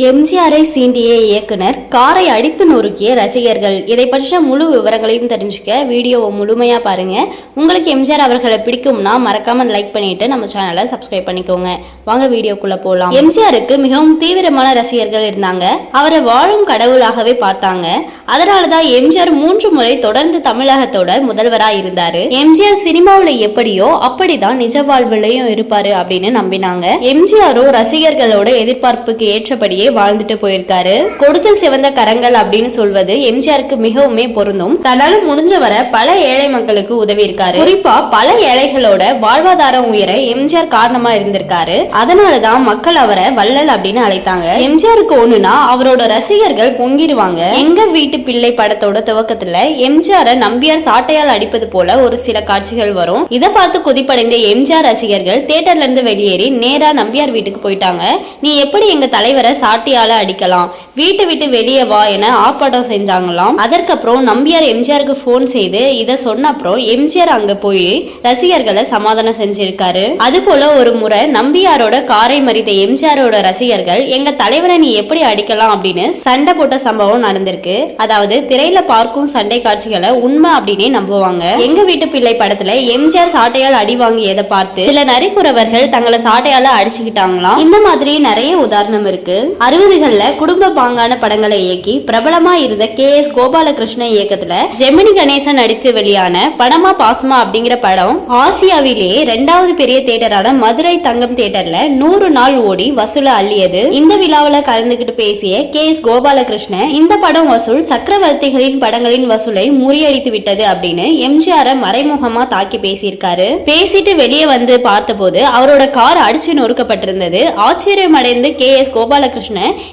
எம்ஜிஆரை சீண்டிய இயக்குனர் காரை அடித்து நொறுக்கிய ரசிகர்கள். இதை பற்றிய முழு விவரங்களையும் தெரிஞ்சுக்க வீடியோவை முழுமையா பாருங்க. உங்களுக்கு எம்ஜிஆர் அவர்களை பிடிக்கும்னா மறக்காம லைக் பண்ணிட்டு நம்ம சேனலை சப்ஸ்கிரைப் பண்ணிக்கோங்க. வாங்க வீடியோக்குள்ள போலாம். எம்ஜிஆருக்கு மிகவும் தீவிரமான ரசிகர்கள் இருந்தாங்க. அவரை வாழும் கடவுளாகவே பார்த்தாங்க. அதனாலதான் எம்ஜிஆர் மூன்று முறை தொடர்ந்து தமிழகத்தோட முதல்வரா இருந்தாரு. எம்ஜிஆர் சினிமாவில் எப்படியோ அப்படிதான் நிஜ வாழ்விலையும் இருப்பாரு அப்படின்னு நம்பினாங்க. எம்ஜிஆரோ ரசிகர்களோட எதிர்பார்ப்புக்கு ஏற்றபடியே வாழ்க்கையே வாழ்ந்துட்டு போயிருக்காரு. கொடுத்த சிவந்த கரங்கள் அப்படின்னு சொல்வது எம்ஜிஆருக்கு மிகவுமே பொருந்தும். தன்னால முடிஞ்ச வர பல ஏழை மக்களுக்கு உதவி இருக்காரு குறிப்பா பல ஏழைகளோட வாழ்வாதாரம் உயர எம்ஜிஆர் காரணமா இருந்திருக்காரு. அதனாலதான் மக்கள் அவரை வள்ளல் அப்படின்னு அழைத்தாங்க. எம்ஜிஆருக்கு ஒண்ணுனா அவரோட ரசிகர்கள் பொங்கிடுவாங்க எங்க வீட்டு பிள்ளை படத்தோட துவக்கத்துல எம்ஜிஆரை நம்பியார் சாட்டையால் அடிப்பது போல ஒரு சில காட்சிகள் வரும். இதை பார்த்து கொதிப்படைந்த எம்ஜிஆர் ரசிகர்கள் தியேட்டர்ல இருந்து வெளியேறி நேரா நம்பியார் வீட்டுக்கு போயிட்டாங்க. நீ எப்படி எங்க தலைவரை லாட்டியால அடிக்கலாம். வீட்டை விட்டு வெளியே வா என ஆர்ப்பாட்டம் செஞ்சாங்களாம். அதற்கப்புறம் நம்பியார் எம்ஜிஆருக்கு ஃபோன் செய்து இதை சொன்ன அப்புறம் எம்ஜிஆர் அங்க போய் ரசிகர்களை சமாதானம் செஞ்சிருக்காரு. அது போல ஒரு முறை நம்பியாரோட காரை மறித்த எம்ஜிஆரோட ரசிகர்கள் எங்க தலைவரை நீ எப்படி அடிக்கலாம்? அப்படின்னு சண்டை போட்ட சம்பவம் நடந்திருக்கு. அதாவது திரையில பார்க்கும் சண்டை காட்சிகளை உண்மை அப்படின்னே நம்புவாங்க. எங்க வீட்டு பிள்ளை படத்துல எம்ஜிஆர் சாட்டையால் அடி வாங்கியதை பார்த்து சில நரிக்குறவர்கள் தங்களை சாட்டையால அடிச்சுக்கிட்டாங்களாம். இந்த மாதிரி நிறைய உதாரணம் இருக்கு. அறுபதுகள்ல குடும்ப பாங்கான படங்களை இயக்கி பிரபலமா இருந்த கே எஸ் கோபாலகிருஷ்ணன் இயக்கத்துல ஜெமினி கணேசன் நடித்து வெளியான படமா பாசமா அப்படிங்கிற படம் ஆசியாவிலேயே ரெண்டாவது பெரிய தியேட்டரான மதுரை தங்கம் தியேட்டர்ல நூறு நாள் ஓடி வசூல அள்ளியது. இந்த விழாவில் கலந்துகிட்டு பேசிய கே எஸ் கோபாலகிருஷ்ணன் இந்த படம் வசூல் சக்கரவர்த்திகளின் படங்களின் வசூலை முறியடித்து விட்டது அப்படின்னு எம்ஜிஆர மறைமுகமா தாக்கி பேசியிருக்காரு. பேசிட்டு வெளியே வந்து பார்த்தபோது அவரோட கார் அடிச்சு நொறுக்கப்பட்டிருந்தது. ஆச்சரியம் அடைந்து கே எஸ் கோபாலகிருஷ்ணன்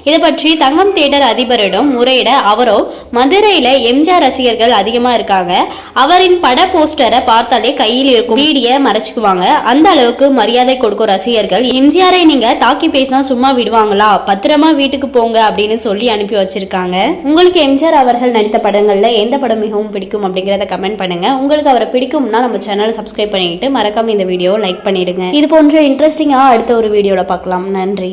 இதை பற்றி தங்கம் தியேட்டர் அதிபரிடம் முறையிட அவரோ மதுரையில எம்ஜிஆர் ரசிகர்கள் அதிகமா இருக்காங்க. அவரின் பட போஸ்டரை பார்த்தாலே கையில் இருக்கும். வீடிய மறைச்சுக்குவாங்க. அந்த அளவுக்கு மரியாதை கொடுக்கும் ரசிகர்கள். எம்ஜிஆரை நீங்க தாக்கி பேசினா சும்மா விடுவாங்களா? பத்திரமா வீட்டுக்கு போங்க அப்படின்னு சொல்லி அனுப்பி வச்சிருக்காங்க. உங்களுக்கு எம்ஜிஆர் அவர்கள் நடித்த படங்கள்ல எந்த படம் மிகவும் பிடிக்கும் அப்படிங்கறத கமெண்ட் பண்ணுங்க. உங்களுக்கு அவரை பிடிக்கும்னா நம்ம சேனலை சப்ஸ்கிரைப் பண்ணிக்கிட்டு மறக்காம இந்த வீடியோ லைக் பண்ணிடுங்க. இது போன்ற இன்ட்ரெஸ்டிங்காக அடுத்த ஒரு வீடியோவில் பார்க்கலாம். நன்றி.